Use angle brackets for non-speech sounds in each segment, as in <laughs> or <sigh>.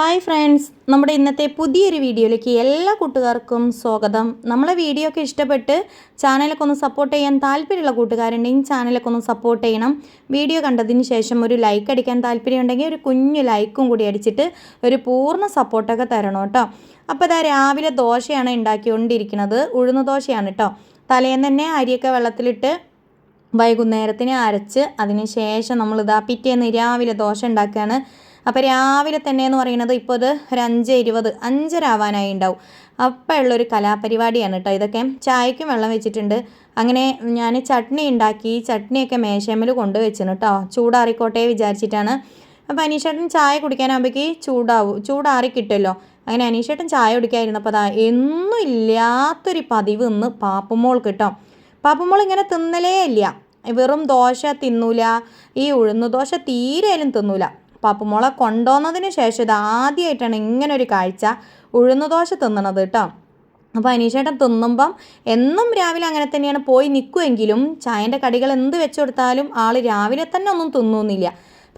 Hi friends നമ്മുടെ ഇന്നത്തെ പുതിയൊരു വീഡിയോയിലേക്ക് എല്ലാ കൂട്ടുകാർക്കും സ്വാഗതം. നമ്മളെ വീഡിയോ ഒക്കെ ഇഷ്ടപ്പെട്ട് ചാനലൊക്കെ ഒന്ന് സപ്പോർട്ട് ചെയ്യാൻ താല്പര്യമുള്ള കൂട്ടുകാരുണ്ടെങ്കിൽ ചാനലൊക്കെ ഒന്ന് സപ്പോർട്ട് ചെയ്യണം. വീഡിയോ കണ്ടതിന് ശേഷം ഒരു ലൈക്ക് അടിക്കാൻ താല്പര്യമുണ്ടെങ്കിൽ ഒരു കുഞ്ഞു ലൈക്കും കൂടി അടിച്ചിട്ട് ഒരു പൂർണ സപ്പോർട്ടൊക്കെ തരണം കേട്ടോ. അപ്പോൾ ഇതാ രാവിലെ ദോശയാണ് ഉണ്ടാക്കിക്കൊണ്ടിരിക്കുന്നത്. ഉഴുന്ന ദോശയാണ് കേട്ടോ. തലേന്ന് തന്നെ അരിയൊക്കെ വെള്ളത്തിലിട്ട് വൈകുന്നേരത്തിന് അരച്ച് അതിന് ശേഷം നമ്മളിതാ പിറ്റേന്ന് രാവിലെ ദോശ ഉണ്ടാക്കുകയാണ്. അപ്പോൾ രാവിലെ തന്നെ എന്ന് പറയുന്നത് ഇപ്പോൾ ഇത് ഒരു അഞ്ച് ഇരുപത് അഞ്ചര ആവാനായി ഉണ്ടാവും. അപ്പോൾ ഉള്ളൊരു കലാപരിപാടിയാണ് കേട്ടോ ഇതൊക്കെ. ചായക്കും വെള്ളം വെച്ചിട്ടുണ്ട്. അങ്ങനെ ഞാൻ ചട്നി ഉണ്ടാക്കി ചട്നിയൊക്കെ മേശമ്മൽ കൊണ്ടുവച്ചിന് കേട്ടോ ചൂടാറിക്കോട്ടെ വിചാരിച്ചിട്ടാണ്. അപ്പോൾ അനീഷേട്ടൻ ചായ കുടിക്കാനാകുമ്പോഴേക്ക് ചൂടാവും ചൂടാറി കിട്ടുമല്ലോ. അങ്ങനെ അനീഷേട്ടൻ ചായ കുടിക്കാതിരുന്നപ്പോൾ അതാ എന്നും ഇല്ലാത്തൊരു പതിവ് ഇന്ന് പാപ്പുമോൾ കിട്ടും പാപ്പുമോൾ ഇങ്ങനെ തിന്നലേ ഇല്ല. വെറും ദോശ തിന്നൂല. ഈ ഉഴുന്നു ദോശ തീരെയാലും തിന്നൂല. പാപ്പുമോളെ കൊണ്ടുവന്നതിന് ശേഷം ഇത് ആദ്യമായിട്ടാണ് ഒരു കാഴ്ച ഉഴുന്നുദോശ തിന്നണത് കേട്ടോ. അപ്പോൾ അനീഷേട്ടൻ തിന്നുമ്പം എന്നും രാവിലെ അങ്ങനെ തന്നെയാണ് പോയി നിൽക്കുമെങ്കിലും ചായന്റെ കടികൾ എന്ത് വെച്ച് കൊടുത്താലും ആൾ രാവിലെ തന്നെ ഒന്നും തിന്നുന്നില്ല.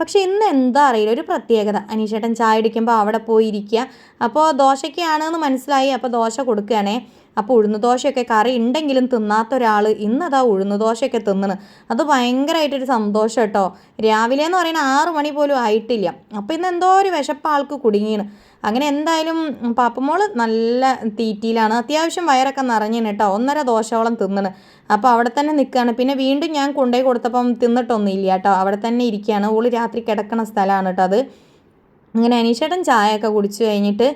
പക്ഷെ ഇന്ന് എന്താ അറിയില്ല ഒരു പ്രത്യേകത. അനീഷേട്ടൻ ചായ അടിക്കുമ്പോൾ അവിടെ പോയി ഇരിക്കുക. അപ്പോൾ ദോശയ്ക്കാണെന്ന് മനസ്സിലായി. അപ്പോൾ ദോശ കൊടുക്കുകയാണേ. അപ്പോൾ ഉഴുന്ന് ദോശയൊക്കെ കറി ഉണ്ടെങ്കിലും തിന്നാത്ത ഒരാൾ ഇന്നതാ ഉഴുന്ന് ദോശയൊക്കെ തിന്നണ്. അത് ഭയങ്കരമായിട്ടൊരു സന്തോഷം കേട്ടോ. രാവിലെ എന്ന് പറയുന്ന ആറ് മണി പോലും ആയിട്ടില്ല. അപ്പോൾ ഇന്ന് എന്തോ ഒരു വിശപ്പ് ആൾക്ക് കുടുങ്ങിയാണ് അങ്ങനെ എന്തായാലും പാപ്പമോൾ നല്ല തീറ്റിയിലാണ്. അത്യാവശ്യം വയറൊക്കെ നിറഞ്ഞിന് കേട്ടോ. ഒന്നര ദോശയോളം തിന്നണ്. അപ്പോൾ അവിടെ തന്നെ നിൽക്കുകയാണ്. പിന്നെ വീണ്ടും ഞാൻ കൊണ്ടുപോയി കൊടുത്തപ്പം തിന്നിട്ടൊന്നും ഇല്ല കേട്ടോ. അവിടെ തന്നെ ഇരിക്കുകയാണ്. ഓൾ രാത്രി കിടക്കണ സ്ഥലമാണ് കേട്ടോ അത്. അങ്ങനെ അനീഷേട്ടൻ ചായയൊക്കെ കുടിച്ച് കഴിഞ്ഞിട്ട്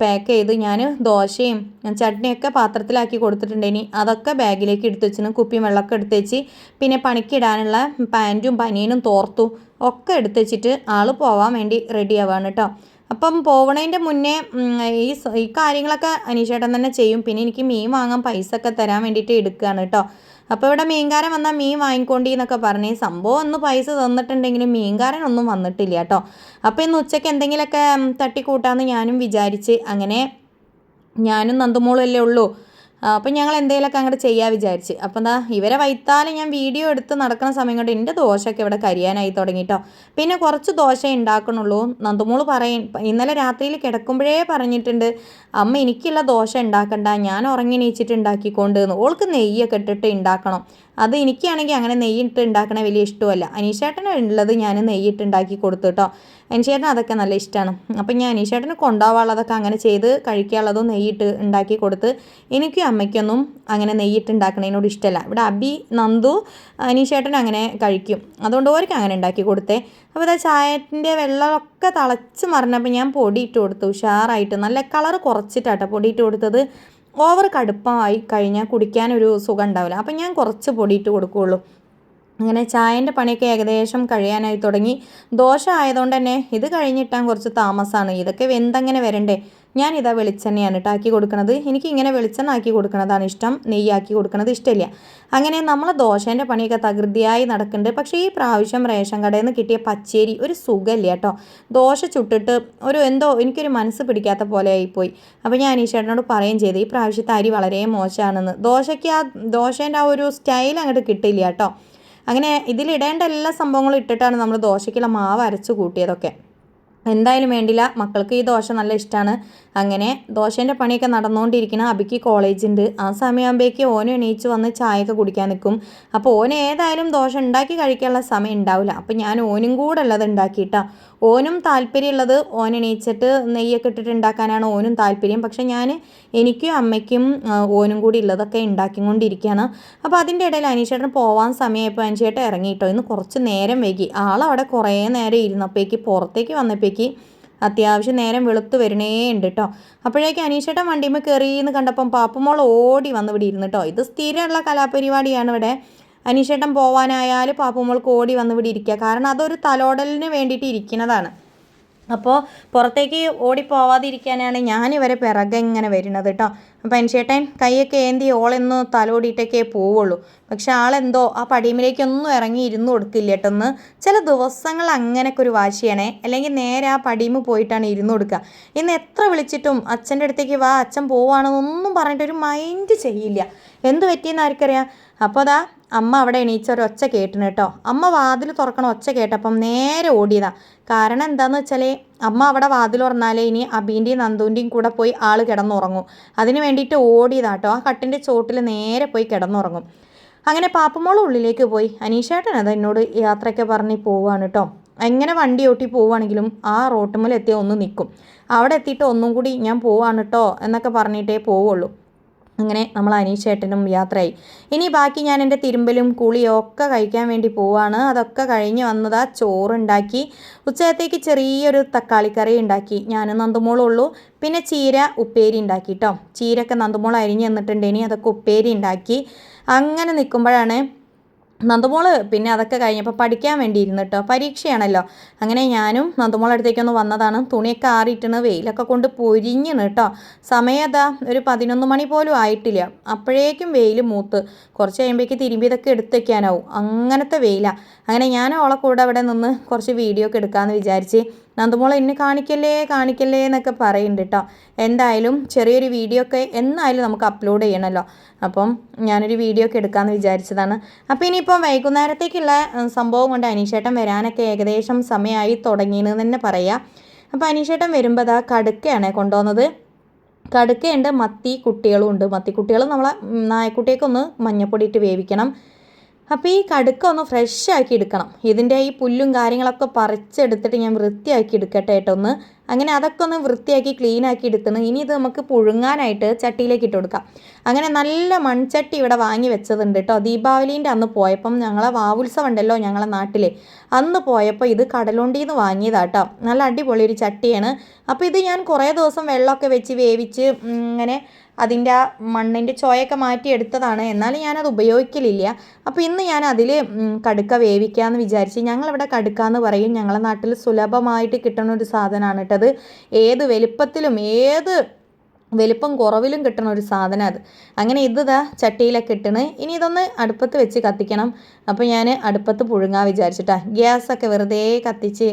പാക്ക് ചെയ്ത് ഞാൻ ദോശയും ചട്നിയൊക്കെ പാത്രത്തിലാക്കി കൊടുത്തിട്ടുണ്ട്. ഇനി അതൊക്കെ ബാഗിലേക്ക് എടുത്ത് വെച്ചിന് കുപ്പിയും വെള്ളമൊക്കെ എടുത്ത് വെച്ച് പിന്നെ പണിക്കിടാനുള്ള പാന്റും പനിയനും തോർത്തും ഒക്കെ എടുത്ത് വെച്ചിട്ട് ആൾ പോവാൻ വേണ്ടി റെഡി ആവാണ് കേട്ടോ അപ്പം പോവണതിന്റെ മുന്നേ ഈ ഈ കാര്യങ്ങളൊക്കെ അനീഷേട്ടൻ തന്നെ ചെയ്യും. പിന്നെ എനിക്ക് മീൻ വാങ്ങാൻ പൈസ ഒക്കെ തരാൻ വേണ്ടിയിട്ട് എടുക്കുകയാണ് കേട്ടോ അപ്പോൾ ഇവിടെ മീൻകാരൻ വന്നാൽ മീൻ വാങ്ങിക്കൊണ്ടി എന്നൊക്കെ പറഞ്ഞ്. സംഭവം ഒന്ന് പൈസ തന്നിട്ടുണ്ടെങ്കിലും മീൻകാരൻ ഒന്നും വന്നിട്ടില്ല കേട്ടോ അപ്പോൾ ഇന്ന് ഉച്ചയ്ക്ക് എന്തെങ്കിലുമൊക്കെ തട്ടിക്കൂട്ടാമെന്ന് ഞാനും വിചാരിച്ച് അങ്ങനെ ഞാനും നന്ദുമോളും അല്ലേ ഉള്ളൂ. അപ്പം ഞങ്ങൾ എന്തെങ്കിലുമൊക്കെ അങ്ങോട്ട് ചെയ്യാൻ വിചാരിച്ച്. അപ്പം എന്താ ഇവരെ വൈത്താലും ഞാൻ വീഡിയോ എടുത്ത് നടക്കുന്ന സമയം കൊണ്ട് എന്റെ ദോശയൊക്കെ ഇവിടെ കരിയാനായി തുടങ്ങിട്ടോ. പിന്നെ കുറച്ച് ദോശ ഉണ്ടാക്കണുള്ളൂ നന്ദുമോൾ പറയും ഇന്നലെ രാത്രിയിൽ കിടക്കുമ്പോഴേ പറഞ്ഞിട്ടുണ്ട് അമ്മ എനിക്കുള്ള ദോശ ഉണ്ടാക്കണ്ട ഞാൻ ഉറങ്ങി നീച്ചിട്ട് ഉണ്ടാക്കിക്കൊണ്ട് ഓൾക്ക് നെയ്യൊക്കെ ഇട്ടിട്ട് ഉണ്ടാക്കണം അത് എനിക്കാണെങ്കിൽ അങ്ങനെ നെയ്യിട്ട് ഉണ്ടാക്കണ വലിയ ഇഷ്ടമല്ല. അനീഷേട്ടന് ഉള്ളത് ഞാൻ നെയ്യിട്ട് ഉണ്ടാക്കി കൊടുത്തു കേട്ടോ അനീഷേട്ടന് അതൊക്കെ നല്ല ഇഷ്ടമാണ് അപ്പം ഞാൻ അനീഷേട്ടന് കൊണ്ടുപോകാനുള്ളതൊക്കെ അങ്ങനെ ചെയ്ത് കഴിക്കാനുള്ളതും നെയ്യിട്ട് ഉണ്ടാക്കി കൊടുത്ത് എനിക്കും അമ്മയ്ക്കൊന്നും അങ്ങനെ നെയ്യിട്ട് ഉണ്ടാക്കണതിനോട് ഇഷ്ടമല്ല ഇവിടെ അബി നന്ദു അനീഷേട്ടൻ അങ്ങനെ കഴിക്കും. അതുകൊണ്ട് ഓർക്ക് അങ്ങനെ ഉണ്ടാക്കി കൊടുത്തേ. അപ്പോൾ ഇതാ ചായത്തിന്റെ വെള്ളമൊക്കെ തിളച്ച് മറിഞ്ഞപ്പോൾ ഞാൻ പൊടിയിട്ട് കൊടുത്തു. ഉഷാറായിട്ട് നല്ല കളർ കുറച്ചിട്ടാട്ടോ പൊടിയിട്ട് കൊടുത്തത്. ഓവർ കടുപ്പമായി കഴിഞ്ഞാൽ കുടിക്കാനൊരു സുഖം ഉണ്ടാവില്ല അപ്പം ഞാൻ കുറച്ച് പൊടിയിട്ട് കൊടുക്കുകയുള്ളൂ അങ്ങനെ ചായന്റെ പണിയൊക്കെ ഏകദേശം കഴിയാനായി തുടങ്ങി. ദോശ ആയതുകൊണ്ട് തന്നെ ഇത് കഴിഞ്ഞിട്ടാൻ കുറച്ച് താമസമാണ് ഇതൊക്കെ വെന്തങ്ങനെ വരണ്ടേ? ഞാൻ ഇതാ വെളിച്ചെണ്ണയാണ് കേട്ടോ ആക്കി കൊടുക്കുന്നത് എനിക്ക് ഇങ്ങനെ വെളിച്ചെണ്ണ ആക്കി കൊടുക്കുന്നതാണ് ഇഷ്ടം. നെയ്യാക്കി കൊടുക്കുന്നത് ഇഷ്ടമില്ല. അങ്ങനെ നമ്മൾ ദോശേന്റെ പണിയൊക്കെ തകൃതിയായി നടക്കുന്നുണ്ട്. പക്ഷേ ഈ പ്രാവശ്യം റേഷൻ കടയിൽ നിന്ന് കിട്ടിയ പച്ചേരി ഒരു സുഖമില്ല കേട്ടോ. ദോശ ചുട്ടിട്ട് ഒരു എന്തോ എനിക്കൊരു മനസ്സ് പിടിക്കാത്ത പോലെ ആയിപ്പോയി. അപ്പോൾ ഞാൻ ഈശേട്ടനോട് പറയുകയും ചെയ്തു ഈ പ്രാവശ്യത്തെ അരി വളരെ മോശമാണെന്ന്. ദോശയ്ക്ക് ആ ദോശേന്റെ ആ ഒരു സ്റ്റൈൽ അങ്ങോട്ട് കിട്ടില്ല കേട്ടോ. അങ്ങനെ ഇതിലിടേണ്ട എല്ലാ സംഭവങ്ങളും ഇട്ടിട്ടാണ് നമ്മൾ ദോശയ്ക്കുള്ള മാവ് അരച്ച് കൂട്ടിയതൊക്കെ. എന്തായാലും വേണ്ടില്ല. മക്കൾക്ക് ഈ ദോശ നല്ല ഇഷ്ടമാണ് അങ്ങനെ ദോശേന്റെ പണിയൊക്കെ നടന്നുകൊണ്ടിരിക്കുന്ന അബിക്ക് കോളേജുണ്ട്. ആ സമയമാകുമ്പോഴേക്ക് ഓനും എണീച്ച് വന്ന് ചായയൊക്കെ കുടിക്കാൻ നിൽക്കും അപ്പോൾ ഓന് ഏതായാലും ദോശ ഉണ്ടാക്കി കഴിക്കാനുള്ള സമയം ഉണ്ടാവില്ല അപ്പോൾ ഞാൻ ഓനും കൂടെ ഉള്ളത് ഉണ്ടാക്കിയിട്ടാണ് ഓനും താല്പര്യമുള്ളത് ഓൻ നെയ്യൊക്കെ ഇട്ടിട്ട് ഉണ്ടാക്കാനാണ് ഓനും താല്പര്യം. പക്ഷെ ഞാൻ എനിക്കും അമ്മയ്ക്കും ഓനും കൂടി ഉള്ളതൊക്കെ ഉണ്ടാക്കിക്കൊണ്ടിരിക്കുകയാണ്. അപ്പോൾ അതിന്റെ ഇടയിൽ അനീഷേട്ടന് പോവാൻ സമയമായപ്പോൾ അനീഷേട്ടൻ ഇറങ്ങിയിട്ടോ? ഇന്ന് കുറച്ച് നേരം വൈകി. ആളവിടെ കുറേ നേരം ഇരുന്നപ്പോഴേക്ക് പുറത്തേക്ക് വന്നപ്പോഴേക്ക് അത്യാവശ്യം നേരം വെളുത്ത് വരണേ ഉണ്ട് കേട്ടോ. അപ്പോഴേക്കും അനീഷേട്ടൻ വണ്ടിയുമ്പോൾ എന്ന് കണ്ടപ്പം പാപ്പമോൾ ഓടി വന്ന് ഇവിടെ ഇരുന്നു ഇത് സ്ഥിരമുള്ള കലാപരിപാടിയാണ് ഇവിടെ. അനീഷേട്ടൻ പോവാനായാൽ പാപ്പുമോൾക്ക് ഓടി വന്ന് ഇവിടെ ഇരിക്കുക. കാരണം അതൊരു തലോടലിന് വേണ്ടിയിട്ട് ഇരിക്കുന്നതാണ്. അപ്പോൾ പുറത്തേക്ക് ഓടിപ്പോവാതിരിക്കാനാണ് ഞാൻ ഇവരെ പിറകെ ഇങ്ങനെ വരുന്നത് കേട്ടോ അപ്പോൾ അനിഷേട്ടൻ കൈയൊക്കെ ഏന്തി ഓളെന്ന് തലോടിയിട്ടൊക്കെ പോവുള്ളൂ. പക്ഷെ ആളെന്തോ ആ പടിയുമിലേക്കൊന്നും ഇറങ്ങി ഇരുന്ന് കൊടുക്കില്ല കേട്ടെന്ന് ചില ദിവസങ്ങൾ അങ്ങനെയൊക്കെ ഒരു വാശിയാണേ. അല്ലെങ്കിൽ നേരെ ആ പടിയുമ പോയിട്ടാണ് ഇരുന്ന് കൊടുക്കുക. ഇന്ന് എത്ര വിളിച്ചിട്ടും അച്ഛന്റെ അടുത്തേക്ക് വാ അച്ഛൻ പോവാണെന്നൊന്നും പറഞ്ഞിട്ട് ഒരു മൈൻഡ് ചെയ്യില്ല. എന്ത് പറ്റിയെന്ന് ആർക്കറിയാം? അപ്പോൾ അതാ അമ്മ അവിടെ എണീച്ച ഒരു ഒച്ച കേട്ടിന് കേട്ടോ. അമ്മ വാതിൽ തുറക്കണ ഒച്ച കേട്ടപ്പം നേരെ ഓടിയതാ. കാരണം എന്താന്ന് വെച്ചാൽ അമ്മ അവിടെ വാതിൽ തുറന്നാലേ ഇനി അബീന്റെയും നന്ദുവിന്റെയും കൂടെ പോയി ആൾ കിടന്നുറങ്ങും. അതിന് വേണ്ടിയിട്ട് ഓടിയതാ കേട്ടോ. ആ കട്ടിന്റെ ചോട്ടിൽ നേരെ പോയി കിടന്നുറങ്ങും. അങ്ങനെ പാപ്പമോൾ ഉള്ളിലേക്ക് പോയി. അനീഷേട്ടൻ അത് എന്നോട് യാത്രയൊക്കെ പറഞ്ഞ് പോവാണ് കേട്ടോ. എങ്ങനെ വണ്ടി ഓട്ടി പോവുകയാണെങ്കിലും ആ റോട്ടുമ്മൽ ഒന്ന് നിൽക്കും അവിടെ എത്തിയിട്ട് ഒന്നും കൂടി ഞാൻ പോവാണ് കേട്ടോ എന്നൊക്കെ പറഞ്ഞിട്ടേ പോവുള്ളൂ. അങ്ങനെ നമ്മൾ അനീഷേട്ടനും യാത്രയായി. ഇനി ബാക്കി ഞാൻ എന്റെ തിരുമ്പലും കുളിയും ഒക്കെ കഴിക്കാൻ വേണ്ടി പോവാണ്. അതൊക്കെ കഴിഞ്ഞ് വന്നതാ ചോറുണ്ടാക്കി. ഉച്ചയത്തേക്ക് ചെറിയൊരു തക്കാളിക്കറി ഉണ്ടാക്കി. ഞാൻ നന്ദുമോളുള്ളൂ പിന്നെ ചീര ഉപ്പേരി ഉണ്ടാക്കി കേട്ടോ ചീരയൊക്കെ നന്ദുമോൾ അരിഞ്ഞ് തന്നിട്ടുണ്ടേനി അതൊക്കെ ഉപ്പേരി ഉണ്ടാക്കി. അങ്ങനെ നിൽക്കുമ്പോഴാണ് നന്ദമോൾ പിന്നെ അതൊക്കെ കഴിഞ്ഞപ്പോൾ പഠിക്കാൻ വേണ്ടി ഇരുന്നു കേട്ടോ പരീക്ഷയാണല്ലോ. അങ്ങനെ ഞാനും നന്ദമോളെ അടുത്തേക്കൊന്ന് വന്നതാണ്. തുണിയൊക്കെ ആറിയിട്ടാണ് വെയിലൊക്കെ കൊണ്ട് പൊരിഞ്ഞിന് കേട്ടോ സമയം അതാ ഒരു പതിനൊന്ന് മണി പോലും ആയിട്ടില്ല. അപ്പോഴേക്കും വെയിൽ മൂത്ത്. കുറച്ച് കഴിയുമ്പോഴേക്ക് തിരുമ്പി ഇതൊക്കെ എടുത്തേക്കാനാവും അങ്ങനത്തെ വെയിലാണ് അങ്ങനെ ഞാൻ ഓളെ കൂടെ അവിടെ നിന്ന് കുറച്ച് വീഡിയോ ഒക്കെ എടുക്കാമെന്ന് വിചാരിച്ച് നന്ദമോളെ എന്നെ കാണിക്കല്ലേ കാണിക്കല്ലേ എന്നൊക്കെ പറയുന്നുണ്ട് കേട്ടോ എന്തായാലും ചെറിയൊരു വീഡിയോ ഒക്കെ എന്നായാലും നമുക്ക് അപ്ലോഡ് ചെയ്യണമല്ലോ അപ്പം ഞാനൊരു വീഡിയോ ഒക്കെ എടുക്കാമെന്ന് വിചാരിച്ചതാണ്. അപ്പോൾ ഇനിയിപ്പം വൈകുന്നേരത്തേക്കുള്ള സംഭവം കൊണ്ട് അനീഷേട്ടൻ വരാനൊക്കെ ഏകദേശം സമയമായി തുടങ്ങിയെന്ന് തന്നെ പറയാം. അപ്പോൾ അനീഷേട്ടൻ വരുമ്പോൾ അതാ കടുക്കയാണ് കൊണ്ടുവന്നത്. കടുക്കയുണ്ട് മത്തി കുട്ടികളും ഉണ്ട്. മത്തി കുട്ടികൾ നമ്മളെ നായക്കുട്ടിയൊക്കെ മഞ്ഞപ്പൊടി ഇട്ട് വേവിക്കണം. അപ്പോൾ ഈ കടുക്ക ഒന്ന് ഫ്രഷ് ആക്കി എടുക്കണം. ഇതിന്റെ ഈ പുല്ലും കാര്യങ്ങളൊക്കെ പറിച്ചെടുത്തിട്ട് ഞാൻ വൃത്തിയാക്കി എടുക്കട്ടെ കേട്ടോ ഒന്ന്. അങ്ങനെ അതൊക്കെ ഒന്ന് വൃത്തിയാക്കി ക്ലീനാക്കി എടുത്തണം ഇനി ഇത് നമുക്ക് പുഴുങ്ങാനായിട്ട് ചട്ടിയിലേക്ക് ഇട്ട് കൊടുക്കാം. അങ്ങനെ നല്ല മൺചട്ടി ഇവിടെ വാങ്ങി വെച്ചതുണ്ട് കേട്ടോ ദീപാവലീന്റെ അന്ന് പോയപ്പം ഞങ്ങളെ വാവുത്സവം ഉണ്ടല്ലോ ഞങ്ങളെ നാട്ടിൽ അന്ന് പോയപ്പോൾ ഇത് കടലുണ്ടിയിൽ നിന്ന് വാങ്ങിയതാട്ടോ നല്ല അടിപൊളി ഒരു ചട്ടിയാണ്. അപ്പോൾ ഇത് ഞാൻ കുറേ ദിവസം വെള്ളമൊക്കെ വെച്ച് വേവിച്ച് ഇങ്ങനെ അതിന്റെ ആ മണ്ണിന്റെ ചോയൊക്കെ മാറ്റി എടുത്തതാണ്. എന്നാലും ഞാനത് ഉപയോഗിക്കലില്ല. അപ്പോൾ ഇന്ന് ഞാൻ അതിൽ കടുക്ക വേവിക്കാമെന്ന് വിചാരിച്ച് ഞങ്ങളിവിടെ കടുക്ക എന്ന് പറയും. ഞങ്ങളെ നാട്ടിൽ സുലഭമായിട്ട് കിട്ടുന്ന ഒരു സാധനമാണ് കേട്ടത് ഏത് വലിപ്പത്തിലും ഏത് വലിപ്പം കുറവിലും കിട്ടണ ഒരു സാധനം അത്. അങ്ങനെ ഇതാ ചട്ടിയിലൊക്കെ ഇട്ടണ്. ഇനി ഇതൊന്ന് അടുപ്പത്ത് വെച്ച് കത്തിക്കണം. അപ്പോൾ ഞാൻ അടുപ്പത്ത് പുഴുങ്ങാൻ വിചാരിച്ചിട്ടാ. ഗ്യാസൊക്കെ വെറുതെ കത്തിച്ച്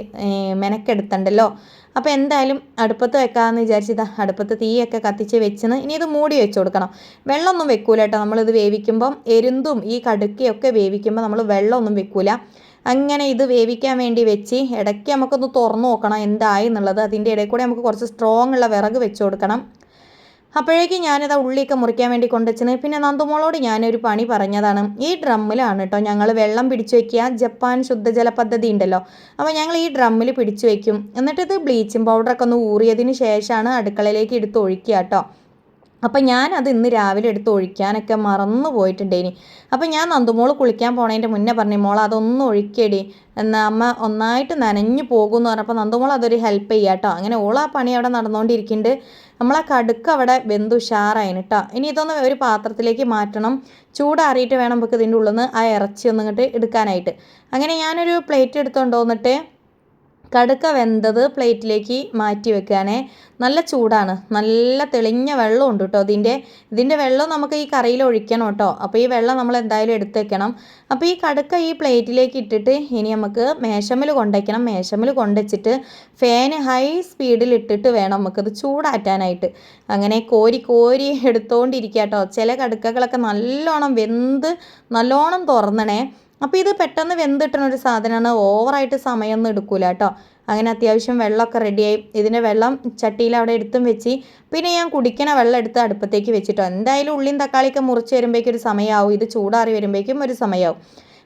മെനക്കെടുത്തണ്ടല്ലോ. അപ്പോൾ എന്തായാലും അടുപ്പത്ത് വെക്കാമെന്ന് വിചാരിച്ചതാ. അടുപ്പത്ത് തീയൊക്കെ കത്തിച്ച് വെച്ചെന്ന് ഇനി ഇത് മൂടി വെച്ച് കൊടുക്കണം. വെള്ളമൊന്നും വെക്കൂല കേട്ടോ. നമ്മളിത് വേവിക്കുമ്പം എരുന്തും ഈ കടുക്കയൊക്കെ വേവിക്കുമ്പോൾ നമ്മൾ വെള്ളമൊന്നും വെക്കൂല. അങ്ങനെ ഇത് വേവിക്കാൻ വേണ്ടി വെച്ച് ഇടയ്ക്ക് നമുക്കൊന്ന് തുറന്നു നോക്കണം എന്തായി എന്നുള്ളത്. അതിന്റെ ഇടയിൽ കൂടെ നമുക്ക് കുറച്ച് സ്ട്രോങ് ഉള്ള വിറക് വെച്ച് കൊടുക്കണം. അപ്പോഴേക്കും ഞാനിത് ഉള്ളിയൊക്കെ മുറിക്കാൻ വേണ്ടി കൊണ്ടുവച്ചത്. പിന്നെ നന്ദുമോളോട് ഞാനൊരു പണി പറഞ്ഞതാണ്. ഈ ഡ്രമ്മിലാണ് കേട്ടോ ഞങ്ങൾ വെള്ളം പിടിച്ചു വയ്ക്കുക ജപ്പാൻ ശുദ്ധജല പദ്ധതി ഉണ്ടല്ലോ. അപ്പോൾ ഞങ്ങൾ ഈ ഡ്രമ്മിൽ പിടിച്ചു വയ്ക്കും എന്നിട്ട് ഇത് ബ്ലീച്ചിങ് പൗഡറൊക്കെ ഒന്ന് ഊറിയതിന് ശേഷമാണ് അടുക്കളയിലേക്ക് എടുത്ത് ഒഴിക്കുക കേട്ടോ അപ്പം ഞാനത് ഇന്ന് രാവിലെ എടുത്ത് ഒഴിക്കാനൊക്കെ മറന്നു പോയിട്ടുണ്ടേനി അപ്പം ഞാൻ നന്ദുമോൾ കുളിക്കാൻ പോണതിന്റെ മുന്നേ പറഞ്ഞു മോൾ അതൊന്ന് ഒഴിക്കടി. എന്നാൽ അമ്മ ഒന്നായിട്ട് നനഞ്ഞു പോകുമെന്ന് പറഞ്ഞപ്പോൾ നന്ദുമോൾ അതൊരു ഹെൽപ്പ് ചെയ്യാം കേട്ടോ അങ്ങനെ ആ പണി അവിടെ നടന്നുകൊണ്ടിരിക്കുന്നുണ്ട് നമ്മളാ കടുക്ക് അവിടെ വെന്തു ഉഷാറായിന് കേട്ടോ ഇനി ഇതൊന്ന് ഒരു പാത്രത്തിലേക്ക് മാറ്റണം. ചൂടാറിയിട്ട് വേണം നമുക്ക് ഇതിന്റെ ഉള്ളിൽ നിന്ന് ആ ഇറച്ചി ഒന്നിങ്ങോട്ട് എടുക്കാനായിട്ട്. അങ്ങനെ ഞാനൊരു പ്ലേറ്റ് എടുത്തുകൊണ്ട് വന്നിട്ട് കടുക്ക വെന്തത് പ്ലേറ്റിലേക്ക് മാറ്റി വെക്കുകയാണേ നല്ല ചൂടാണ്. നല്ല തെളിഞ്ഞ വെള്ളമുണ്ട് കേട്ടോ ഇതിന്റെ. ഇതിന്റെ വെള്ളം നമുക്ക് ഈ കറിയിൽ ഒഴിക്കണം കേട്ടോ. അപ്പോൾ ഈ വെള്ളം നമ്മൾ എന്തായാലും എടുത്ത് വെക്കണം അപ്പോൾ ഈ കടുക്ക ഈ പ്ലേറ്റിലേക്ക് ഇട്ടിട്ട് ഇനി നമുക്ക് മേശമ്മിൽ കൊണ്ടുവയ്ക്കണം മേശമ്മിൽ കൊണ്ടുവച്ചിട്ട് ഫാന് ഹൈ സ്പീഡിൽ ഇട്ടിട്ട് വേണം നമുക്കത് ചൂടാറ്റാനായിട്ട്. അങ്ങനെ കോരി കോരി എടുത്തുകൊണ്ടിരിക്കുക കേട്ടോ. ചില കടുക്കകളൊക്കെ നല്ലോണം വെന്ത് നല്ലോണം തുറന്നണേ. അപ്പോൾ ഇത് പെട്ടെന്ന് വെന്തിട്ടുന്ന ഒരു സാധനമാണ് ഓവറായിട്ട് സമയമൊന്നും എടുക്കില്ല കേട്ടോ. അങ്ങനെ അത്യാവശ്യം വെള്ളമൊക്കെ റെഡിയായി ഇതിന്റെ വെള്ളം ചട്ടിയിൽ അവിടെ എടുത്തും വെച്ച് പിന്നെ ഞാൻ കുടിക്കണ വെള്ളം എടുത്ത് അടുപ്പത്തേക്ക് വെച്ചിട്ടോ. എന്തായാലും ഉള്ളിയും തക്കാളിയൊക്കെ മുറിച്ച് വരുമ്പോഴേക്കും ഒരു സമയമാവും. ഇത് ചൂടാറി വരുമ്പോഴേക്കും ഒരു സമയമാവും.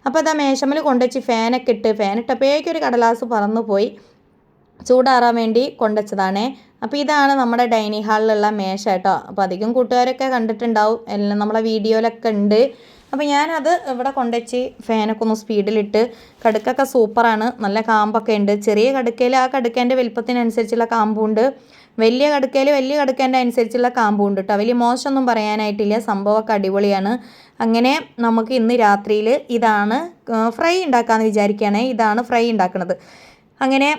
അപ്പോൾ അതാ മേശമ്മൽ കൊണ്ടുവച്ച് ഫാനൊക്കെ ഇട്ട് ഫാനിട്ടപ്പോഴേക്കും ഒരു കടലാസ് പറന്നു പോയി. ചൂടാറാൻ വേണ്ടി കൊണ്ടുവച്ചതാണേ. അപ്പോൾ ഇതാണ് നമ്മുടെ ഡൈനിങ് ഹാളിലുള്ള മേശ കേട്ടോ. അപ്പോൾ അധികം കൂട്ടുകാരൊക്കെ കണ്ടിട്ടുണ്ടാവും. എല്ലാം നമ്മളെ വീഡിയോയിലൊക്കെ ഉണ്ട്. അപ്പോൾ ഞാനത് ഇവിടെ കൊണ്ടുവച്ച് ഫാനൊക്കെ ഒന്ന് സ്പീഡിലിട്ട്. കടുക്കൊക്കെ സൂപ്പറാണ്. നല്ല കാമ്പൊക്കെ ഉണ്ട്. ചെറിയ കടുക്കയിൽ ആ കടുക്കേന്റെ വലിപ്പത്തിനനുസരിച്ചുള്ള കാമ്പുണ്ട്. വലിയ കടുക്കയിൽ വലിയ കടുക്കേന്റെ അനുസരിച്ചുള്ള കാമ്പുണ്ട് കേട്ടോ വലിയ മോശമൊന്നും പറയാനായിട്ടില്ല. സംഭവമൊക്കെ അടിപൊളിയാണ്. അങ്ങനെ നമുക്ക് ഇന്ന് രാത്രിയിൽ ഇതാണ് ഫ്രൈ ഉണ്ടാക്കാമെന്ന് വിചാരിക്കുകയാണെങ്കിൽ ഇതാണ് ഫ്രൈ ഉണ്ടാക്കുന്നത് അങ്ങനെ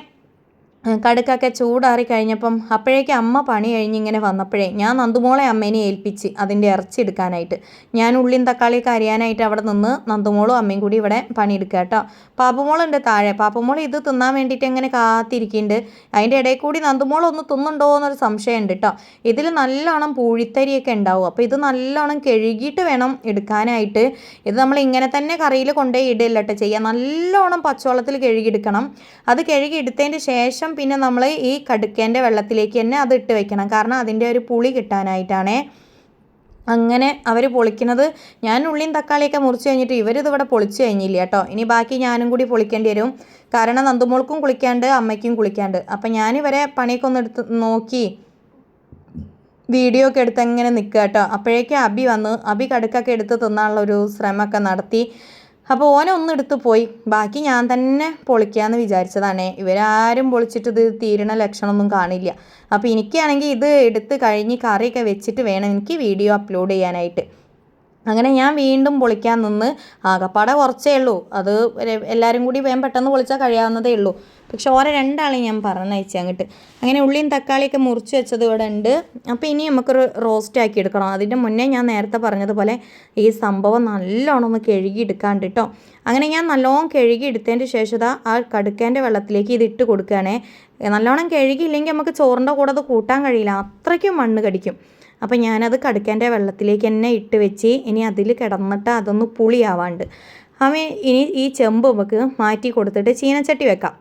കടുക്കൊക്കെ ചൂടാറി കഴിഞ്ഞപ്പം അപ്പോഴേക്കും അമ്മ പണി കഴിഞ്ഞ് ഇങ്ങനെ വന്നപ്പോഴേ ഞാൻ നന്ദുമോളെ അമ്മേനെ ഏൽപ്പിച്ച് അതിന്റെ ഇറച്ചി എടുക്കാനായിട്ട്. ഞാൻ ഉള്ളിയും തക്കാളിയൊക്കെ അരിയാനായിട്ട് അവിടെ നിന്ന് നന്ദുമോളും അമ്മയും കൂടി ഇവിടെ പണിയെടുക്കുക കേട്ടോ. പാപ്പുമോളുണ്ട് താഴെ. പാപ്പമോൾ ഇത് തിന്നാൻ വേണ്ടിയിട്ട് എങ്ങനെ കാത്തിരിക്കുന്നുണ്ട്. അതിന്റെ ഇടയിൽ കൂടി നന്ദുമോൾ ഒന്ന് തിന്നുണ്ടോ എന്നൊരു സംശയമുണ്ട് കേട്ടോ. ഇതിൽ നല്ലോണം പൂഴിത്തരിയൊക്കെ ഉണ്ടാവും. അപ്പോൾ ഇത് നല്ലോണം കഴുകിയിട്ട് വേണം എടുക്കാനായിട്ട്. ഇത് നമ്മൾ ഇങ്ങനെ തന്നെ കറിയിൽ കൊണ്ടുപോയി ഇടില്ല കേട്ടോ ചെയ്യുക. നല്ലോണം പച്ചവെള്ളത്തിൽ കഴുകിയെടുക്കണം. അത് കഴുകി എടുത്തതിന്റെ ശേഷം പിന്നെ നമ്മൾ ഈ കടുക്കേന്റെ വെള്ളത്തിലേക്ക് തന്നെ അത് ഇട്ട് വെക്കണം. കാരണം അതിന്റെ ഒരു പുളി കിട്ടാനായിട്ടാണേ. അങ്ങനെ അവർ പൊളിക്കുന്നത് ഞാൻ ഉള്ളിയും തക്കാളിയൊക്കെ മുറിച്ച് കഴിഞ്ഞിട്ട് ഇവരിത് ഇവിടെ പൊളിച്ച് കഴിഞ്ഞില്ല കേട്ടോ. ഇനി ബാക്കി ഞാനും കൂടി പൊളിക്കേണ്ടി വരും. കാരണം നന്ദുമോൾക്കും കുളിക്കാണ്ട് അമ്മയ്ക്കും കുളിക്കാണ്ട്. അപ്പം ഞാനിവരെ പണിയൊക്കെ ഒന്ന് എടുത്ത് നോക്കി വീഡിയോ ഒക്കെ എടുത്ത് അങ്ങനെ നിൽക്കുക കേട്ടോ. അപ്പോഴേക്കും അബി വന്ന് അബി കടുക്കൊക്കെ എടുത്ത് തിന്നാനുള്ള ഒരു ശ്രമമൊക്കെ നടത്തി. അപ്പോൾ ഓനെ ഒന്ന് എടുത്ത് പോയി. ബാക്കി ഞാൻ തന്നെ പൊളിക്കാമെന്ന് വിചാരിച്ചതാണ്. ഇവരാരും പൊളിച്ചിട്ട് ഇത് തീരണ ലക്ഷണമൊന്നും കാണില്ല. അപ്പോൾ എനിക്കാണെങ്കിൽ ഇത് എടുത്ത് കഴിഞ്ഞ് കറിയൊക്കെ വെച്ചിട്ട് വേണം എനിക്ക് വീഡിയോ അപ്ലോഡ് ചെയ്യാനായിട്ട്. അങ്ങനെ ഞാൻ വീണ്ടും പൊളിക്കാൻ നിന്ന് ആകപ്പാടെ കുറച്ചേ ഉള്ളൂ. അത് എല്ലാവരും കൂടി വേഗം പെട്ടെന്ന് പൊളിച്ചാൽ കഴിയാവുന്നതേ ഉള്ളൂ. പക്ഷെ ഓരോ രണ്ടാളെയും ഞാൻ പറഞ്ഞയച്ചു അങ്ങോട്ട്. അങ്ങനെ ഉള്ളിയും തക്കാളിയൊക്കെ മുറിച്ച് വെച്ചത് ഇവിടെ ഉണ്ട്. അപ്പോൾ ഇനി നമുക്കൊരു റോസ്റ്റ് ആക്കി എടുക്കണം. അതിന്റെ മുന്നേ ഞാൻ നേരത്തെ പറഞ്ഞതുപോലെ ഈ സംഭവം നല്ലോണം ഒന്ന് കഴുകി എടുക്കാണ്ട് കേട്ടോ അങ്ങനെ ഞാൻ നല്ലോണം കഴുകി എടുത്തതിന്റെ ശേഷം ആ കടുക്കേന്റെ വെള്ളത്തിലേക്ക് ഇത് ഇട്ട് കൊടുക്കുകയാണേ. നല്ലോണം കഴുകിയില്ലെങ്കിൽ നമുക്ക് ചോറിന്റെ കൂടെ അത് കൂട്ടാൻ കഴിയില്ല. അത്രയ്ക്കും മണ്ണ് കടിക്കും. അപ്പോൾ ഞാനത് കടുക്കേന്റെ വെള്ളത്തിലേക്ക് തന്നെ ഇട്ട് വെച്ച് ഇനി അതിൽ കിടന്നിട്ട് അതൊന്ന് പുളിയാവാണ്ട്. അവൻ ഇനി ഈ ചെമ്പ് നമുക്ക് മാറ്റി കൊടുത്തിട്ട് ചീനച്ചട്ടി വെക്കാം.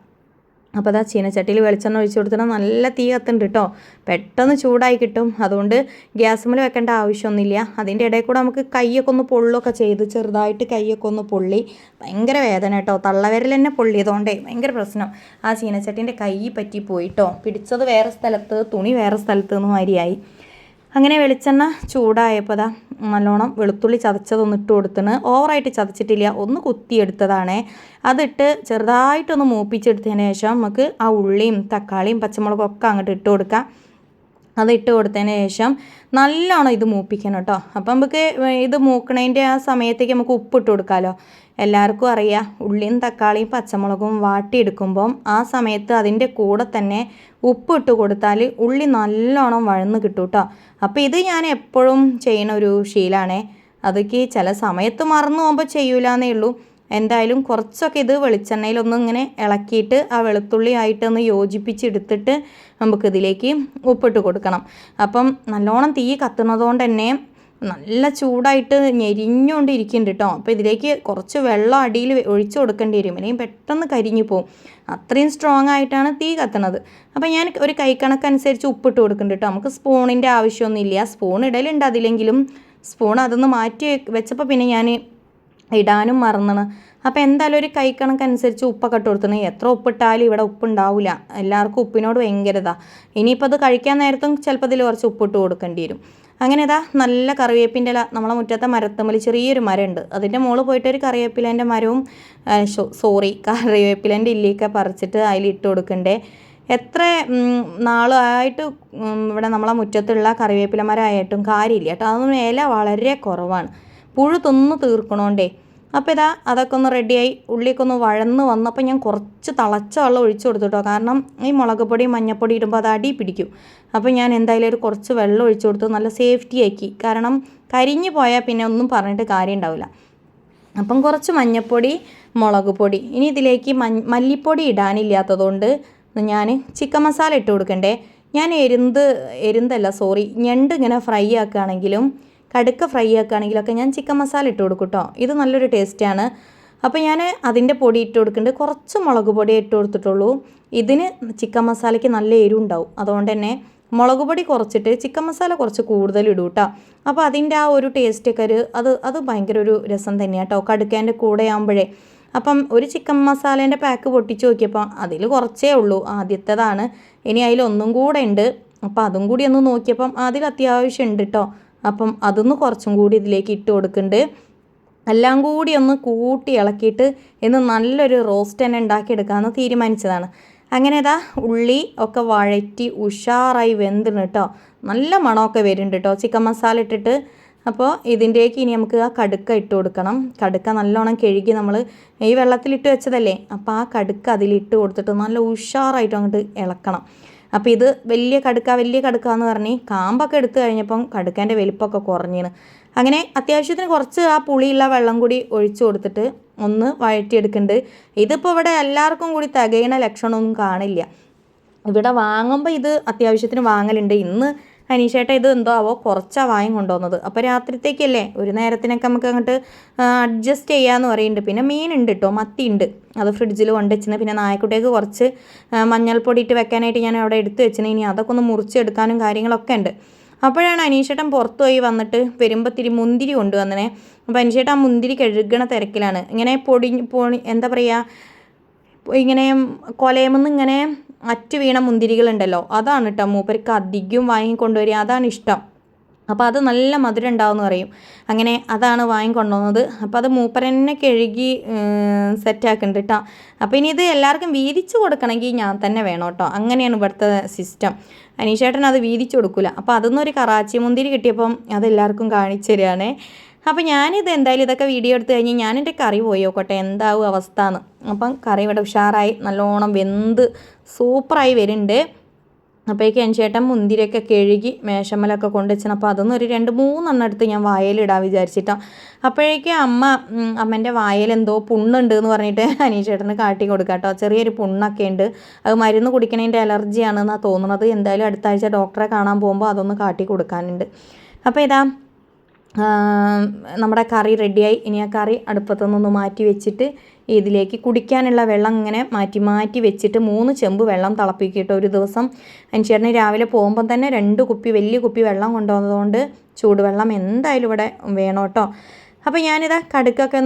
അപ്പോൾ അതാ ചീനച്ചട്ടിയിൽ വെളിച്ചെണ്ണ ഒഴിച്ചു കൊടുത്തിട്ട് നല്ല തീ കത്തുണ്ട് കേട്ടോ പെട്ടെന്ന് ചൂടായി കിട്ടും. അതുകൊണ്ട് ഗ്യാസ് മുമ്പിൽ വെക്കേണ്ട ആവശ്യമൊന്നുമില്ല. അതിന്റെ ഇടയിൽ കൂടെ നമുക്ക് കൈയൊക്കെ ഒന്ന് പൊള്ളൊക്കെ ചെയ്ത് ചെറുതായിട്ട് കൈയൊക്കെ ഒന്ന് പൊള്ളി. ഭയങ്കര വേദന കേട്ടോ തള്ളവരിൽ തന്നെ പൊള്ളിയതുകൊണ്ടേ ഭയങ്കര പ്രശ്നം. ആ ചീനച്ചട്ടീന്റെ കൈ പറ്റി പോയിട്ടോ പിടിച്ചത് വേറെ സ്ഥലത്ത് തുണി വേറെ സ്ഥലത്ത് നിന്ന് മാതിരിയായി. അങ്ങനെ വെളിച്ചെണ്ണ ചൂടായപ്പോൾ അതാ നല്ലോണം വെളുത്തുള്ളി ചതച്ചതൊന്ന് ഇട്ട് കൊടുത്തിന് ഓവറായിട്ട് ചതച്ചിട്ടില്ല. ഒന്ന് കുത്തിയെടുത്തതാണേ. അതിട്ട് ചെറുതായിട്ടൊന്ന് മൂപ്പിച്ചെടുത്തതിന് ശേഷം നമുക്ക് ആ ഉള്ളിയും തക്കാളിയും പച്ചമുളകും ഒക്കെ അങ്ങോട്ട് ഇട്ട് കൊടുക്കാം. അത് ഇട്ട് കൊടുത്തതിന് ശേഷം നല്ലോണം ഇത് മൂപ്പിക്കണം കേട്ടോ. അപ്പം നമുക്ക് ഇത് മൂക്കണതിന്റെ ആ സമയത്തേക്ക് നമുക്ക് ഉപ്പിട്ട് കൊടുക്കാമല്ലോ എല്ലാവർക്കും അറിയാം. ഉള്ളിയും തക്കാളിയും പച്ചമുളകും വാട്ടിയെടുക്കുമ്പം ആ സമയത്ത് അതിന്റെ കൂടെ തന്നെ ഉപ്പ് ഇട്ട് കൊടുത്താൽ ഉള്ളി നല്ലോണം വഴന്ന് കിട്ടും കേട്ടോ അപ്പോൾ ഇത് ഞാൻ എപ്പോഴും ചെയ്യുന്ന ഒരു ശീലമാണേ അതൊക്കെ ചില സമയത്ത് മറന്നു പോകുമ്പോൾ ചെയ്യൂലെന്നേ ഉള്ളൂ. എന്തായാലും കുറച്ചൊക്കെ ഇത് വെളിച്ചെണ്ണയിലൊന്നും ഇങ്ങനെ ഇളക്കിയിട്ട് ആ വെളുത്തുള്ളി ആയിട്ടൊന്ന് യോജിപ്പിച്ചെടുത്തിട്ട് നമുക്കിതിലേക്ക് ഉപ്പിട്ട് കൊടുക്കണം. അപ്പം നല്ലോണം തീ കത്തുന്നതുകൊണ്ട് തന്നെ നല്ല ചൂടായിട്ട് ഞെരിഞ്ഞുകൊണ്ട് ഇരിക്കുന്നുണ്ട് കേട്ടോ അപ്പോൾ ഇതിലേക്ക് കുറച്ച് വെള്ളം അടിയിൽ ഒഴിച്ചു കൊടുക്കേണ്ടി വരും. അല്ലെങ്കിൽ പെട്ടെന്ന് കരിഞ്ഞു പോകും അത്രയും സ്ട്രോങ് ആയിട്ടാണ് തീ കത്തണത്. അപ്പോൾ ഞാൻ ഒരു കൈക്കണക്കനുസരിച്ച് ഉപ്പിട്ട് കൊടുക്കുന്നുണ്ട് കേട്ടോ നമുക്ക് സ്പൂണിന്റെ ആവശ്യമൊന്നുമില്ല. സ്പൂൺ ഇടലുണ്ട് അതിലെങ്കിലും. സ്പൂൺ അതൊന്ന് മാറ്റി വെച്ചപ്പോൾ പിന്നെ ഞാൻ ഇടാനും മറന്നണം. അപ്പോൾ എന്തായാലും ഒരു കൈക്കണക്കനുസരിച്ച് ഉപ്പൊക്കെ ഇട്ട് കൊടുത്തണേ. എത്ര ഉപ്പിട്ടാലും ഇവിടെ ഉപ്പുണ്ടാവില്ല എല്ലാവർക്കും ഉപ്പിനോട് ഭയങ്കരതാ. ഇനിയിപ്പോൾ അത് കഴിക്കാൻ നേരത്തും ചിലപ്പോൾ ഇതിൽ കുറച്ച് ഉപ്പിട്ട് കൊടുക്കേണ്ടി വരും. അങ്ങനെ ഇതാ നല്ല കറിവേപ്പിന്റെ ഇല. നമ്മളെ മുറ്റത്തെ മരത്തമ്മൽ ചെറിയൊരു മരമുണ്ട്. അതിന്റെ മുകളിൽ പോയിട്ട് ഒരു കറിവേപ്പിലേന്റെ മരവും സോറി കറിവേപ്പിലേന്റെ ഇല്ലിയൊക്കെ പറിച്ചിട്ട് അതിൽ ഇട്ട് കൊടുക്കണ്ടേ. എത്ര നാളായിട്ട് ഇവിടെ നമ്മളെ മുറ്റത്തുള്ള കറിവേപ്പില മരമായിട്ടും കാര്യമില്ല കേട്ടോ. അതൊന്നും ഇല വളരെ കുറവാണ്. പുഴു തൊന്ന് തീർക്കണോണ്ടേ. അപ്പോൾ ഇതാ അതൊക്കെ ഒന്ന് റെഡിയായി ഉള്ളിയൊക്കെ ഒന്ന് വഴന്ന് വന്നപ്പോൾ ഞാൻ കുറച്ച് തിളച്ച വെള്ളം ഒഴിച്ചു കൊടുത്തു കേട്ടോ കാരണം ഈ മുളക് പൊടി മഞ്ഞപ്പൊടി ഇടുമ്പോൾ അത് അടി പിടിക്കും. അപ്പോൾ ഞാൻ എന്തായാലും ഒരു കുറച്ച് വെള്ളം ഒഴിച്ചു കൊടുത്തു. നല്ല സേഫ്റ്റി ആക്കി. കാരണം കരിഞ്ഞു പോയാൽ പിന്നെ ഒന്നും പറഞ്ഞിട്ട് കാര്യം ഉണ്ടാവില്ല. അപ്പം കുറച്ച് മഞ്ഞപ്പൊടി മുളക് പൊടി. ഇനി ഇതിലേക്ക് മല്ലിപ്പൊടി ഇടാനില്ലാത്തതുകൊണ്ട് ഞാൻ ചിക്കൻ മസാല ഇട്ട് കൊടുക്കണ്ടേ. ഞാൻ എരുന്ത് എരുന്തല്ല സോറി ഞണ്ട് ഇങ്ങനെ ഫ്രൈ ആക്കുകയാണെങ്കിലും കടുക്ക ഫ്രൈ ആക്കുകയാണെങ്കിലൊക്കെ ഞാൻ ചിക്കൻ മസാല ഇട്ട് കൊടുക്കും കേട്ടോ ഇത് നല്ലൊരു ടേസ്റ്റാണ് അപ്പോൾ ഞാൻ അതിന്റെ പൊടി ഇട്ട് കൊടുക്കുന്നുണ്ട്. കുറച്ച് മുളക് പൊടി ഇട്ട് കൊടുത്തിട്ടുള്ളൂ. ഇതിന് ചിക്കൻ മസാലയ്ക്ക് നല്ല എരിവുണ്ടാവും. അതുകൊണ്ട് തന്നെ മുളക് പൊടി കുറച്ചിട്ട് ചിക്കൻ മസാല കുറച്ച് കൂടുതൽ ഇടും കേട്ടോ അപ്പോൾ അതിന്റെ ആ ഒരു ടേസ്റ്റൊക്കെ ഒരു അത് അത് ഭയങ്കര ഒരു രസം തന്നെയാണ് കേട്ടോ കടുക്കേന്റെ കൂടെ ആകുമ്പോഴേ അപ്പം ഒരു ചിക്കൻ മസാലേന്റെ പാക്ക് പൊട്ടിച്ച് നോക്കിയപ്പോൾ അതിൽ കുറച്ചേ ഉള്ളൂ. ആദ്യത്തേതാണ്. ഇനി അതിലൊന്നും കൂടെ ഉണ്ട്. അപ്പോൾ അതും കൂടി ഒന്ന് നോക്കിയപ്പം അതിൽ അത്യാവശ്യം ഉണ്ട് കേട്ടോ അപ്പം അതൊന്ന് കുറച്ചും കൂടി ഇതിലേക്ക് ഇട്ട് കൊടുക്കുന്നുണ്ട്. എല്ലാം കൂടി ഒന്ന് കൂട്ടി ഇളക്കിയിട്ട് ഇന്ന് നല്ലൊരു റോസ്റ്റ് തന്നെ ഉണ്ടാക്കിയെടുക്കാമെന്ന് തീരുമാനിച്ചതാണ്. അങ്ങനെ ഇതാ ഉള്ളി ഒക്കെ വഴറ്റി ഉഷാറായി വെന്തിന് കേട്ടോ. നല്ല മണമൊക്കെ വരുന്നുണ്ട് കേട്ടോ. ചിക്കൻ മസാല ഇട്ടിട്ട്. അപ്പോൾ ഇതിന്റേക്ക് ഇനി നമുക്ക് ആ കടുക്ക ഇട്ട് കൊടുക്കണം. കടുക്ക നല്ലോണം കഴുകി നമ്മൾ ഈ വെള്ളത്തിലിട്ട് വെച്ചതല്ലേ? അപ്പോൾ ആ കടുക്ക അതിലിട്ട് കൊടുത്തിട്ട് നല്ല ഉഷാറായിട്ട് അങ്ങോട്ട് ഇളക്കണം. അപ്പോൾ ഇത് വലിയ കടുക്ക വലിയ കടുക്ക എന്ന് പറഞ്ഞ് കാമ്പൊക്കെ എടുത്തു കഴിഞ്ഞപ്പം കടുക്കേന്റെ വലിപ്പമൊക്കെ കുറഞ്ഞിന് അങ്ങനെ അത്യാവശ്യത്തിന് കുറച്ച് ആ പുളിയുള്ള വെള്ളം കൂടി ഒഴിച്ചു കൊടുത്തിട്ട് ഒന്ന് വഴറ്റിയെടുക്കുന്നുണ്ട് ഇതിപ്പോൾ ഇവിടെ എല്ലാവർക്കും കൂടി തികയണ ലക്ഷണമൊന്നും കാണില്ല. ഇവിടെ വാങ്ങുമ്പോൾ ഇത് അത്യാവശ്യത്തിന് വാങ്ങലുണ്ട്. ഇന്ന് അനീഷേട്ട ഇത് എന്തോ ആവോ? കുറച്ചാ വാങ്ങി കൊണ്ടുവന്നത്. അപ്പോൾ രാത്രിത്തേക്കല്ലേ? ഒരു നേരത്തിനൊക്കെ നമുക്ക് അങ്ങോട്ട് അഡ്ജസ്റ്റ് ചെയ്യാമെന്ന് പറയുന്നുണ്ട്. പിന്നെ മീൻ ഉണ്ട് കേട്ടോ മത്തി ഉണ്ട് അത് ഫ്രിഡ്ജിൽ കൊണ്ട് വെച്ചിന് പിന്നെ നായക്കുട്ടിയൊക്കെ കുറച്ച് മഞ്ഞൾപ്പൊടി ഇട്ട് വെക്കാനായിട്ട് ഞാൻ അവിടെ എടുത്ത് വെച്ചിന്. ഇനി അതൊക്കെ ഒന്ന് മുറിച്ചെടുക്കാനും കാര്യങ്ങളൊക്കെ ഉണ്ട്. അപ്പോഴാണ് അനീഷേട്ടൻ പുറത്തു പോയി വന്നിട്ട് വരുമ്പോൾ തിരി മുന്തിരി കൊണ്ടുവന്നേ അപ്പോൾ അനീഷേട്ടൻ ആ മുന്തിരി കഴുകണ തിരക്കിലാണ്. ഇങ്ങനെ പൊടി പൊണി എന്താ പറയുക ഇങ്ങനെ കൊലയമെന്ന് ഇങ്ങനെ അറ്റ് വീണ മുന്തിരികളുണ്ടല്ലോ. അതാണ് കേട്ടോ മൂപ്പർക്ക് അധികം വാങ്ങിക്കൊണ്ടുവരിക. അതാണ് ഇഷ്ടം. അപ്പോൾ അത് നല്ല മധുരം ഉണ്ടാവുമെന്ന് പറയും. അങ്ങനെ അതാണ് വാങ്ങിക്കൊണ്ടുവന്നത്. അപ്പോൾ അത് മൂപ്പരന്നെ കഴുകി സെറ്റാക്കുന്നുണ്ട് കേട്ടോ അപ്പോൾ ഇനി ഇത് എല്ലാവർക്കും വീതിച്ച് കൊടുക്കണമെങ്കിൽ ഞാൻ തന്നെ വേണം കേട്ടോ അങ്ങനെയാണ് ഇവിടുത്തെ സിസ്റ്റം അനീഷേട്ടൻ അത് വീതിച്ച് കൊടുക്കില്ല അപ്പോൾ അതൊന്നും ഒരു കറാച്ചി മുന്തിരി കിട്ടിയപ്പം അതെല്ലാവർക്കും കാണിച്ചു തരികയാണേ. അപ്പോൾ ഞാനിത് എന്തായാലും ഇതൊക്കെ വീഡിയോ എടുത്തു കഴിഞ്ഞ് ഞാൻ കറി പോയി നോക്കട്ടെ. എന്താവും അവസ്ഥ എന്ന് അപ്പം കറി ഇവിടെ ഉഷാറായി നല്ലോണം വെന്ത് സൂപ്പറായി വരുന്നുണ്ട്. അപ്പോഴേക്ക് എൻചേട്ടൻ ചേട്ടൻ മുന്തിരിയൊക്കെ കഴുകി മേശമ്മലൊക്കെ കൊണ്ടുവച്ചാൽ അപ്പോൾ അതൊന്നും ഒരു രണ്ട് മൂന്നെണ്ണം എടുത്ത് ഞാൻ വായലിടാൻ വിചാരിച്ചിട്ടാണ് അപ്പോഴേക്കും അമ്മ അമ്മേന്റെ വായൽ എന്തോ പുണ്ണുണ്ട് എന്ന് പറഞ്ഞിട്ട് അനീഷേട്ടന് കാട്ടി കൊടുക്കാട്ടോ ചെറിയൊരു പുണ്ണൊക്കെ ഉണ്ട്. അത് മരുന്ന് കുടിക്കണതിന്റെ അലർജിയാണെന്നാണ് തോന്നുന്നത് എന്തായാലും അടുത്ത ആഴ്ച ഡോക്ടറെ കാണാൻ പോകുമ്പോൾ അതൊന്ന് കാട്ടി കൊടുക്കാനുണ്ട്. അപ്പോൾ ഇതാ നമ്മുടെ കറി റെഡിയായി. ഇനി ആ കറി അടുപ്പത്തു നിന്നൊന്ന് മാറ്റി വെച്ചിട്ട് ഇതിലേക്ക് കുടിക്കാനുള്ള വെള്ളം ഇങ്ങനെ മാറ്റി മാറ്റി വെച്ചിട്ട് മൂന്ന് ചെമ്പ് വെള്ളം തിളപ്പിക്കിട്ട് ഒരു ദിവസം. അനുചേട്ടന് രാവിലെ പോകുമ്പം തന്നെ രണ്ട് കുപ്പി വലിയ കുപ്പി വെള്ളം കൊണ്ടുവന്നതുകൊണ്ട് ചൂടുവെള്ളം എന്തായാലും ഇവിടെ വേണം കേട്ടോ. അപ്പോൾ ഞാനിതാ കടുക്കൊക്കെ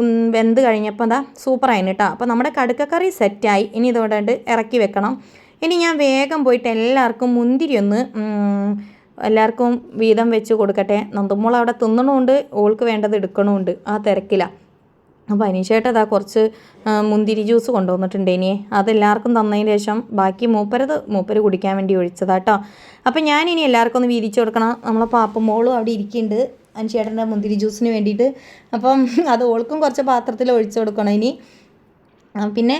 ഒന്ന് വെന്ത് കഴിഞ്ഞപ്പോൾ ഇതാ സൂപ്പറായിന് കേട്ടോ. അപ്പോൾ നമ്മുടെ കടുക്കക്കറി സെറ്റായി. ഇനി ഇതോടെ ഇറക്കി വെക്കണം. ഇനി ഞാൻ വേഗം പോയിട്ട് എല്ലാവർക്കും മുന്തിരി ഒന്ന് എല്ലാവർക്കും വീതം വെച്ച് കൊടുക്കട്ടെ. നന്ദുമോൾ അവിടെ തിന്നണമുണ്ട് ഓൾക്ക് വേണ്ടത് എടുക്കണമുണ്ട് ആ തിരക്കിലാണ് അപ്പോൾ അനീഷേട്ട അതാ കുറച്ച് മുന്തിരി ജ്യൂസ് കൊണ്ടുവന്നിട്ടുണ്ട് ഇനിയെ. അതെല്ലാവർക്കും തന്നതിന് ശേഷം ബാക്കി മൂപ്പരത് മൂപ്പര് കുടിക്കാൻ വേണ്ടി ഒഴിച്ചതാട്ടോ അപ്പം ഞാൻ ഇനി എല്ലാവർക്കും ഒന്ന് വീതിച്ച് കൊടുക്കണം. നമ്മളെ പാപ്പ മോളും അവിടെ ഇരിക്കുന്നുണ്ട് അനീഷേട്ടന്റെ മുന്തിരി ജ്യൂസിന് വേണ്ടിയിട്ട്. അപ്പം അത് ഓൾക്കും കുറച്ച് പാത്രത്തിൽ ഒഴിച്ചു കൊടുക്കണം ഇനി. പിന്നെ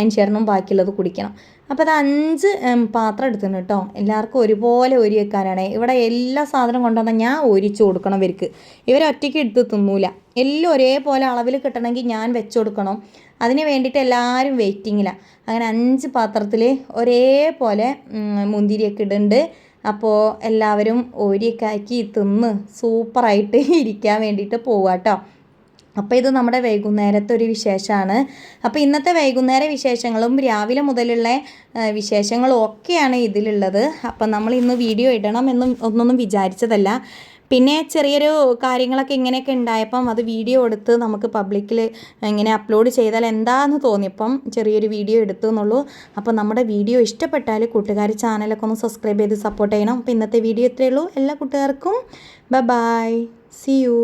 അനീഷേട്ടനും ബാക്കിയുള്ളത് കുടിക്കണം. അപ്പോൾ അത് അഞ്ച് പാത്രം എടുത്തിട്ടുണ്ട് കേട്ടോ എല്ലാവർക്കും ഒരുപോലെ ഒരു വെക്കാനാണ്. ഇവിടെ എല്ലാ സാധനം കൊണ്ടുവന്നാൽ ഞാൻ ഒരിച്ചു കൊടുക്കണം ഇവർക്ക്. ഇവർ ഒറ്റയ്ക്ക് എടുത്ത് തിന്നൂല. എല്ലാം ഒരേപോലെ അളവിൽ കിട്ടണമെങ്കിൽ ഞാൻ വെച്ച് കൊടുക്കണം. അതിന് വേണ്ടിയിട്ട് എല്ലാവരും വെയിറ്റിങ്ങിലാണ് അങ്ങനെ അഞ്ച് പാത്രത്തിൽ ഒരേപോലെ മുന്തിരിയൊക്കെ ഇടുന്നുണ്ട്. അപ്പോൾ എല്ലാവരും ഒരിക്കാക്കി തിന്ന് സൂപ്പറായിട്ട് <laughs> ഇരിക്കാൻ വേണ്ടിയിട്ട് പോവാട്ടോ അപ്പോൾ ഇത് നമ്മുടെ വൈകുന്നേരത്തെ ഒരു വിശേഷമാണ് അപ്പോൾ ഇന്നത്തെ വൈകുന്നേര വിശേഷങ്ങളും രാവിലെ മുതലുള്ള വിശേഷങ്ങളും ഒക്കെയാണ് ഇതിലുള്ളത്. അപ്പോൾ നമ്മൾ ഇന്ന് വീഡിയോ ഇടണം എന്നും ഒന്നൊന്നും വിചാരിച്ചതല്ല. പിന്നെ ചെറിയൊരു കാര്യങ്ങളൊക്കെ ഇങ്ങനെയൊക്കെ ഉണ്ടായപ്പം അത് വീഡിയോ എടുത്ത് നമുക്ക് പബ്ലിക്കിൽ ഇങ്ങനെ അപ്ലോഡ് ചെയ്താൽ എന്താന്ന് തോന്നിയപ്പം ചെറിയൊരു വീഡിയോ എടുത്തു എന്നുള്ളൂ. അപ്പോൾ നമ്മുടെ വീഡിയോ ഇഷ്ടപ്പെട്ടാൽ കൂട്ടുകാർ ചാനലൊക്കെ ഒന്ന് സബ്സ്ക്രൈബ് ചെയ്ത് സപ്പോർട്ട് ചെയ്യണം. അപ്പോൾ ഇന്നത്തെ വീഡിയോ ഇത്രയേ ഉള്ളൂ. എല്ലാ കൂട്ടുകാർക്കും ബ ബായ് സി യു